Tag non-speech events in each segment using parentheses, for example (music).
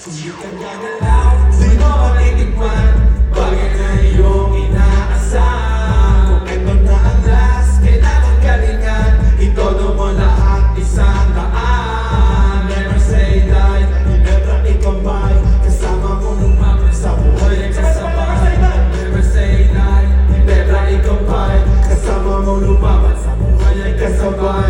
Hindi ka gagalaw, sino ang titigman? Bakit na iyong inaasahan? Kung ito na ang last, kailangan galingan Itodo mo lahat, isang daan Never say die, never ikambay Kasama mo lumapit sa buhay ay kasabay Never say die, never ikambay Kasama mo lumapit sa buhay ay kasabay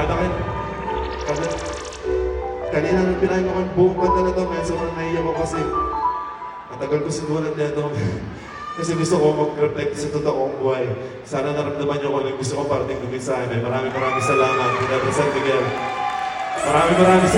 Kadakin. Kadakin. Kanina nang pinahin ko kang buong kanta na to, man. Sobrang naiyak ko kasi matagal ko sinulat nito. (laughs) kasi gusto ko mag-reflect sa totoong buhay. Sana naramdaman niyo kung ano gusto ko parating dumin sa amin. Maraming maraming salamat. Represent Miguel. Maraming maraming salamat.